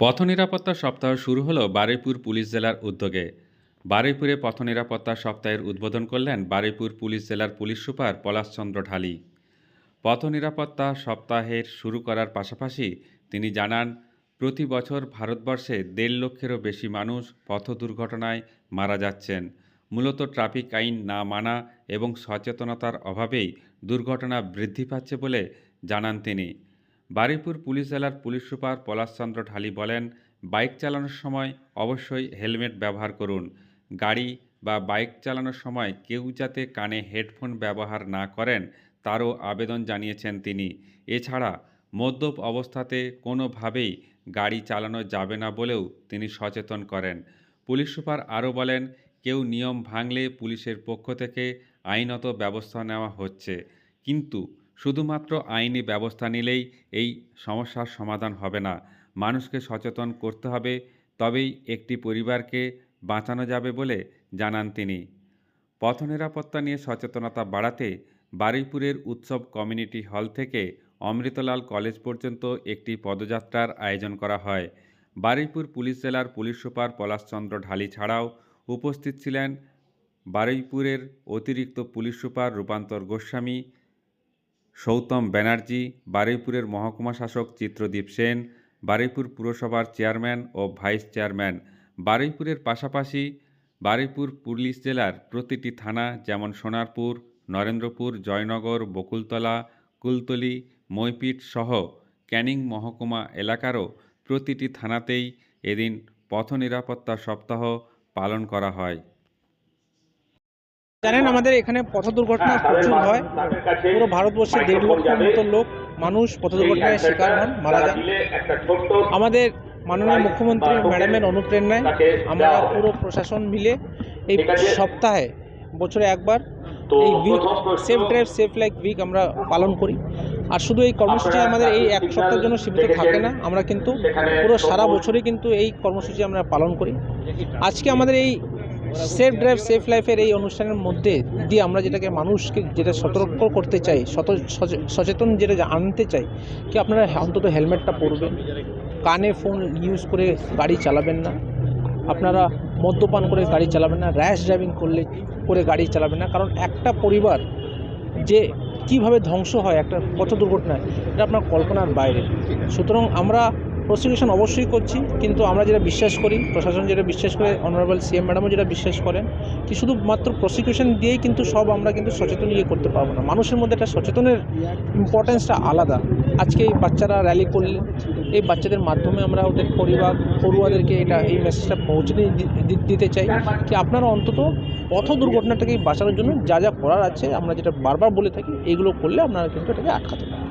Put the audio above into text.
পথ নিরাপত্তা সপ্তাহ শুরু হলো বারুইপুর পুলিশ জেলার উদ্যোগে। বারুইপুরে পথ নিরাপত্তা সপ্তাহের উদ্বোধন করলেন বারুইপুর পুলিশ জেলার পুলিশ সুপার পলাশচন্দ্র ঢালি। পথ নিরাপত্তা সপ্তাহের শুরু করার পাশাপাশি তিনি জানান, প্রতি বছর ভারতবর্ষে দেড় লক্ষেরও বেশি মানুষ পথ দুর্ঘটনায় মারা যাচ্ছেন। মূলত ট্রাফিক আইন না মানা এবং সচেতনতার অভাবেই দুর্ঘটনা বৃদ্ধি পাচ্ছে বলে জানান তিনি। বারুইপুর পুলিশ জেলার পুলিশ সুপার পলাশচন্দ্র ঢালি বলেন, বাইক চালানোর সময় অবশ্যই হেলমেট ব্যবহার করুন। গাড়ি বা বাইক চালানোর সময় কেউ যাতে কানে হেডফোন ব্যবহার না করেন, তারও আবেদন জানিয়েছেন তিনি। এছাড়া, মদ্যপ অবস্থাতে কোনোভাবেই গাড়ি চালানো যাবে না বলেও তিনি সচেতন করেন। পুলিশ সুপার আরও বলেন, কেউ নিয়ম ভাঙলে পুলিশের পক্ষ থেকে আইনত ব্যবস্থা নেওয়া হচ্ছে। কিন্তু শুধুমাত্র আইনি ব্যবস্থা নিলেই এই সমস্যার সমাধান হবে না। মানুষকে সচেতন করতে হবে, তবেই একটি পরিবারকে বাঁচানো যাবে বলে জানান তিনি। পথ নিরাপত্তা নিয়ে সচেতনতা বাড়াতে বারুইপুরের উৎসব কমিউনিটি হল থেকে অমৃতলাল কলেজ পর্যন্ত একটি পদযাত্রার আয়োজন করা হয়। বারুইপুর পুলিশ জেলার পুলিশ সুপার পলাশচন্দ্র ঢালি ছাড়াও উপস্থিত ছিলেন বারুইপুরের অতিরিক্ত পুলিশ সুপার রূপান্তর গোস্বামী সৌতম ব্যানার্জি, বারুইপুরের মহকুমা শাসক চিত্রদীপ সেন, বারুইপুর পুরসভার চেয়ারম্যান ও ভাইস চেয়ারম্যান। বারুইপুরের পাশাপাশি বারুইপুর পুলিশ জেলার প্রতিটি থানা যেমন সোনারপুর, নরেন্দ্রপুর, জয়নগর, বকুলতলা, কুলতলি মইপিট সহ ক্যানিং মহকুমা এলাকারও প্রতিটি থানাতেই এদিন পথ নিরাপত্তা সপ্তাহ পালন করা হয়। জানেন আমাদের এখানে পথ দুর্ঘটনা প্রচুর হয়। পুরো ভারতবর্ষে দেড় লক্ষের মতো লোক মানুষ পথ দুর্ঘটনায় শিকার হন মারা যান। আমাদের মাননীয় মুখ্যমন্ত্রী ম্যাডামের অনুপ্রেরণায় আমরা পুরো প্রশাসন মিলে এই সপ্তাহে বছরে একবার এই week safe drive safe like week আমরা পালন করি। আর শুধু এই কর্মসূচি আমাদের এই এক সপ্তাহের জন্য সীমিত থাকে না আমরা কিন্তু পুরো সারা বছরই কিন্তু এই কর্মসূচি আমরা পালন করি। আজকে আমাদের এই সেফ ড্রাইভ, সেফ লাইফের এই অনুষ্ঠানের মধ্যে দিয়ে আমরা যেটাকে মানুষকে যেটা সতর্ক করতে চাই সচেতন যেটা আনতে চাই, কি আপনারা অন্তত হেলমেটটা পরবেন? কানে ফোন ইউজ করে গাড়ি চালাবেন না। আপনারা মদ্যপান করে গাড়ি চালাবেন না র্যাশ ড্রাইভিং করলে, করে গাড়ি চালাবেন না। কারণ একটা পরিবার যে কীভাবে ধ্বংস হয়, একটা পথ দুর্ঘটনায় এটা আপনার কল্পনার বাইরে। সুতরাং আমরা প্রসিকিউশন অবশ্যই করছি, কিন্তু আমরা যেটা বিশ্বাস করি, প্রশাসন যেটা বিশ্বাস করে অনারেবল সিএম ম্যাডামও যেটা বিশ্বাস করেন, কি শুধুমাত্র প্রসিকিউশন দিয়েই কিন্তু সব আমরা কিন্তু সচেতন ইয়ে করতে পারব না। মানুষের মধ্যে একটা সচেতনের ইম্পর্টেন্সটা আলাদা। আজকে এই বাচ্চারা র্যালি করলেন এই বাচ্চাদের মাধ্যমে আমরা ওদের পরিবার, পড়ুয়াদেরকে এটা, এই মেসেজটা পৌঁছে দিতে চাই কি আপনারা অন্তত পথ দুর্ঘটনাটাকে বাঁচানোর জন্য যা যা করার আছে, আমরা যেটা বারবার বলে থাকি এইগুলো করলে আপনারা কিন্তু এটাকে আটকাতে পারেন